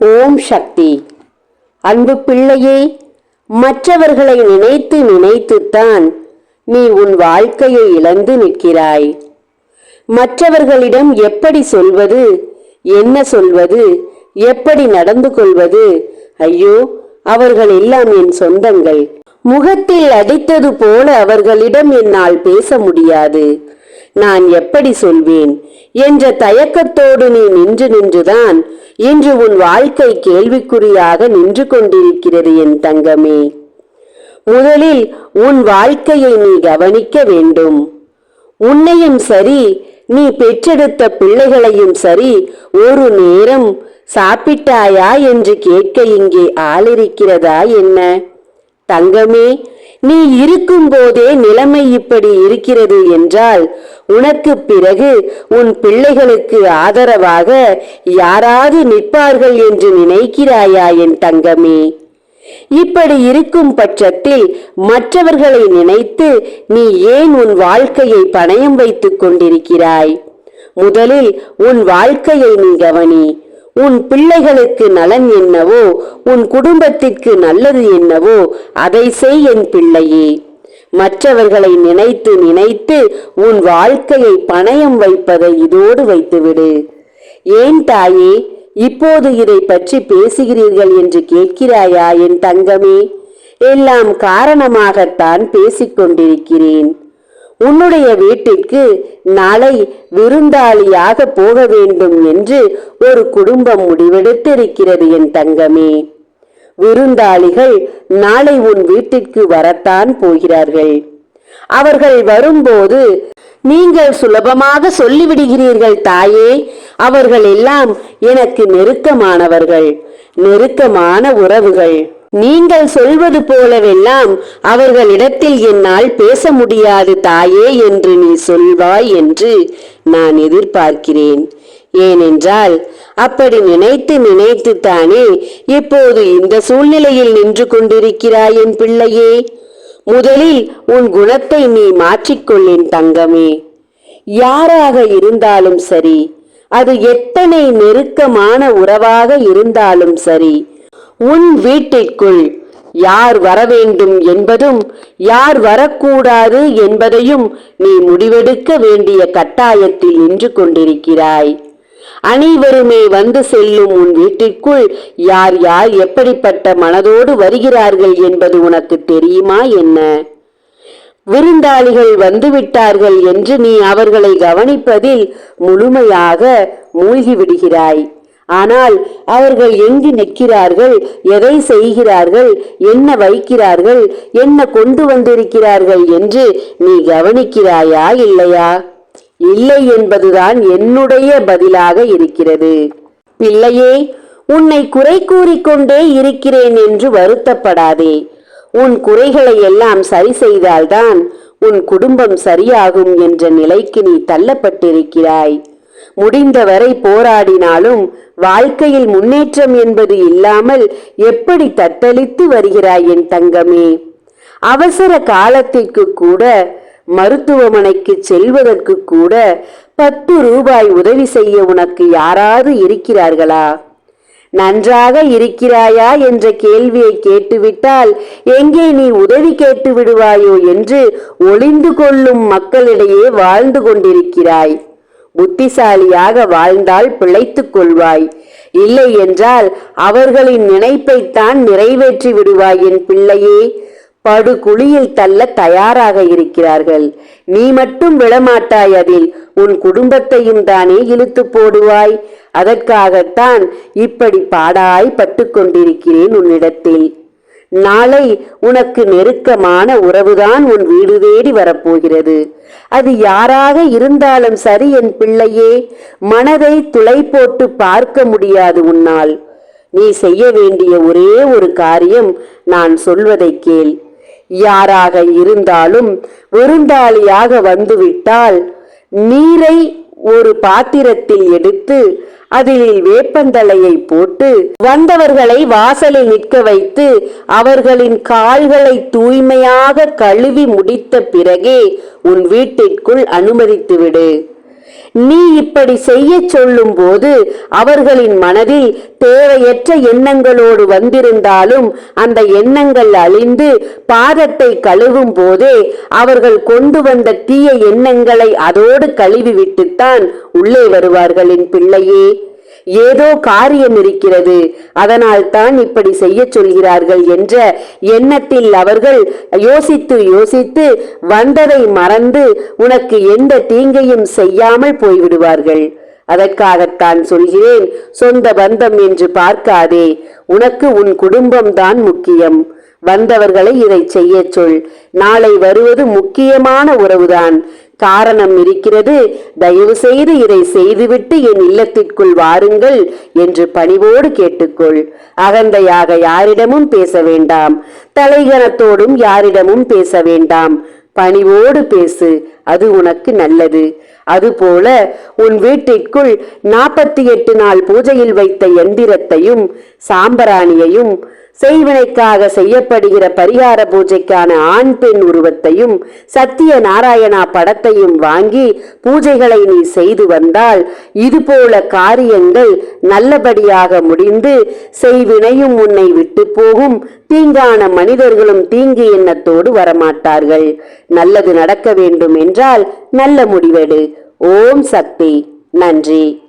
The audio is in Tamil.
ஓம் சக்தி. அன்பு பிள்ளையே மற்றவர்களை நினைத்து நினைத்துத்தான் நீ உன் வாழ்க்கையை இழந்து நிற்கிறாய். மற்றவர்களிடம் எப்படி சொல்வது என்ன சொல்வது எப்படி நடந்து கொள்வது ஐயோ அவர்கள் எல்லாம் என் சொந்தங்கள். முகத்தில் அடித்தது போல அவர்களிடம் என்னால் பேச முடியாது. நான் எப்படி சொல்வேன்? என்ற தயக்கத்தோடு நீ நின்று நின்றுதான் இன்று உன் வாழ்க்கை கேள்விக்குறியாக நின்று கொண்டிருக்கிறது என் தங்கமே. முதலில் உன் வாழ்க்கையை நீ கவனிக்க வேண்டும். உன்னையும் சரி நீ பெற்றெடுத்த பிள்ளைகளையும் சரி ஒரு நேரம் சாப்பிட்டாயா என்று கேட்க இங்கே ஆளிருக்கிறதா என்ன? தங்கமே நீ இருக்கும் போதே நிலைமை இப்படி இருக்கிறது என்றால் உனக்கு பிறகு உன் பிள்ளைகளுக்கு ஆதரவாக யாராவது நிற்பார்கள் என்று நினைக்கிறாயா என் தங்கமே? இப்படி இருக்கும் பட்சத்தில் மற்றவர்களை நினைத்து நீ ஏன் உன் வாழ்க்கையை பணயம் வைத்துக் கொண்டிருக்கிறாய்? முதலில் உன் வாழ்க்கையை நீ கவனி. உன் பிள்ளைகளுக்கு நலன் என்னவோ உன் குடும்பத்திற்கு நல்லது என்னவோ அதை செய் என் பிள்ளையே. மற்றவர்களை நினைத்து நினைத்து உன் வாழ்க்கையை பணயம் வைப்பதை இதோடு வைத்துவிடு. ஏன் தாயே இப்போது இதை பற்றி பேசுகிறீர்கள் என்று கேட்கிறாயா என் தங்கமே? எல்லாம் காரணமாகத்தான் பேசிக் கொண்டிருக்கிறேன் உன்னுடைய வீட்டிற்கு நாளை விருந்தாளியாக போக வேண்டும் என்று ஒரு குடும்பம் முடிவெடுத்திருக்கிறது என் தங்கமே. விருந்தாளிகள் நாளை உன் வீட்டிற்கு வரத்தான் போகிறார்கள். அவர்கள் வரும்போது நீங்கள் சுலபமாக சொல்லிவிடுகிறீர்கள் தாயே. அவர்கள் எல்லாம் எனக்கு நெருக்கமானவர்கள் நெருக்கமான உறவுகள். நீங்கள் சொல்வது போலவெல்லாம் அவர்களிடத்தில் என்னால் பேச முடியாது தாயே என்று நீ சொல்வாய் என்று நான் எதிர்பார்க்கிறேன். ஏனென்றால் அப்படி நினைத்து நினைத்துத்தானே இப்போது இந்த சூழ்நிலையில் நின்று கொண்டிருக்கிறாய் என் பிள்ளையே? முதலில் உன் குணத்தை நீ மாற்றிக்கொள்ளின் தங்கமே. யாராக இருந்தாலும் சரி அது எத்தனை நெருக்கமான உறவாக இருந்தாலும் சரி உன் வீட்டிற்குள் யார் வர வேண்டும் என்பதும் யார் வரக்கூடாது என்பதையும் நீ முடிவெடுக்க வேண்டிய கட்டாயத்தில் நின்று கொண்டிருக்கிறாய். அனைவருமே வந்து செல்லும் உன் வீட்டிற்குள் யார் யார் எப்படிப்பட்ட மனதோடு வருகிறார்கள் என்பது உனக்கு தெரியுமா என்ன? விருந்தாளிகள் வந்துவிட்டார்கள் என்று நீ அவர்களை கவனிப்பதில் முழுமையாக மூழ்கிவிடுகிறாய். ஆனால் அவர்கள் எங்கு நிற்கிறார்கள் எதை செய்கிறார்கள் என்ன வைக்கிறார்கள் என்ன கொண்டு வந்திருக்கிறார்கள் என்று நீ கவனிக்கிறாயா இல்லையா? இல்லை என்பதுதான் என்னுடைய பதிலாக இருக்கிறது. பிள்ளையே உன்னை குறை கூறிக்கொண்டே இருக்கிறேன் என்று வருத்தப்படாதே. உன் குறைகளை எல்லாம் சரி செய்தால்தான் உன் குடும்பம் சரியாகும் என்ற நிலைக்கு நீ தள்ளப்பட்டிருக்கிறாய். முடிந்தவரை போராடினாலும் வாழ்க்கையில் முன்னேற்றம் என்பது இல்லாமல் எப்படி தத்தளித்து வருகிறாய் என் தங்கமே? அவசர காலத்திற்கு கூட மருத்துவமனைக்கு செல்வதற்கு கூட பத்து ரூபாய் உதவி செய்ய உனக்கு யாராவது இருக்கிறார்களா? நன்றாக இருக்கிறாயா? என்ற கேள்வியை கேட்டுவிட்டால் எங்கே நீ உதவி கேட்டு விடுவாயோ என்று ஒளிந்து கொள்ளும் மக்களிடையே வாழ்ந்து கொண்டிருக்கிறாய். புத்திசாலியாக வாழ்ந்தால் பிழைத்துக் கொள்வாய். இல்லை என்றால் அவர்களின் நினைப்பைத்தான் நிறைவேற்றி விடுவாய் என் பிள்ளையே. படுகுழியில் தள்ள தயாராக இருக்கிறார்கள். நீ மட்டும் விழமாட்டாய் அதில். உன் குடும்பத்தையும் தானே இழுத்து போடுவாய். அதற்காகத்தான் இப்படி பாடாய் பட்டு கொண்டிருக்கிறேன் உன்னிடத்தில். நாளை உனக்கு நெருக்கமான உறவுதான் உன் வீடு தேடி வரப்போகிறது. அது யாராக இருந்தாலும் சரி என் பிள்ளையே மனதை துளை போட்டு பார்க்க முடியாது உன்னால். நீ செய்ய வேண்டிய ஒரே ஒரு காரியம் நான் சொல்வதை கேள். யாராக இருந்தாலும் விருந்தாளியாக வந்துவிட்டால் நீரை ஒரு பாத்திரத்தில் எடுத்து அதில் வேப்பந்தலையை போட்டு வந்தவர்களை வாசலில் நிற்க வைத்து அவர்களின் கால்களை தூய்மையாக கழுவி முடித்த பிறகே உன் வீட்டிற்குள் அனுமதித்துவிடு. நீ இப்படி செய்ய சொல்லும் போது அவர்களின் மனதில் தேவையற்ற எண்ணங்களோடு வந்திருந்தாலும் அந்த எண்ணங்கள் அழிந்து பாதத்தை கழுவும் போதே அவர்கள் கொண்டு வந்த தீய எண்ணங்களை அதோடு கழுவிவிட்டுத்தான் உள்ளே வருவார்களின் பிள்ளையே. ஏதோ காரியம் இருக்கிறது. அதனால் தான் இப்படி செய்ய சொல்கிறார்கள் என்ற எண்ணத்தில் அவர்கள் யோசித்து யோசித்து வந்ததை மறந்து உனக்கு எந்த தீங்கையும் செய்யாமல் போய்விடுவார்கள். அதற்காகத்தான் சொல்கிறேன் சொந்த பந்தம் என்று பார்க்காதே. உனக்கு உன் குடும்பம்தான் முக்கியம். வந்தவர்களை இதை செய்யச் சொல். நாளை வருவது முக்கியமான உறவுதான். காரணம் இருக்கிறது. தயவு செய்து இதை செய்துவிட்டு என் இல்லத்திற்குள் வாருங்கள் என்று பணிவோடு கேட்டுக்கொள். அகந்தையாக யாரிடமும் பேச வேண்டாம். தலைகணத்தோடும் யாரிடமும் பேச வேண்டாம். பணிவோடு பேசு அது உனக்கு நல்லது. அதுபோல உன் வீட்டிற்குள் நாற்பத்தி எட்டு நாள் பூஜையில் வைத்த எந்திரத்தையும் சாம்பராணியையும் செய்வினைக்காக செய்யப்படுகிற பரிகார பூஜைக்கான ஆண் பெண் உருவத்தையும் சத்திய நாராயணா படத்தையும் வாங்கி பூஜைகளை நீ செய்து வந்தால் இதுபோல காரியங்கள் நல்லபடியாக முடிந்து செய்வினையும் உன்னை விட்டு போகும். தீங்கான மனிதர்களும் தீங்கு எண்ணத்தோடு வரமாட்டார்கள். நல்லது நடக்க வேண்டும் என்றால் நல்ல முடிவெடு. ஓம் சக்தி. நன்றி.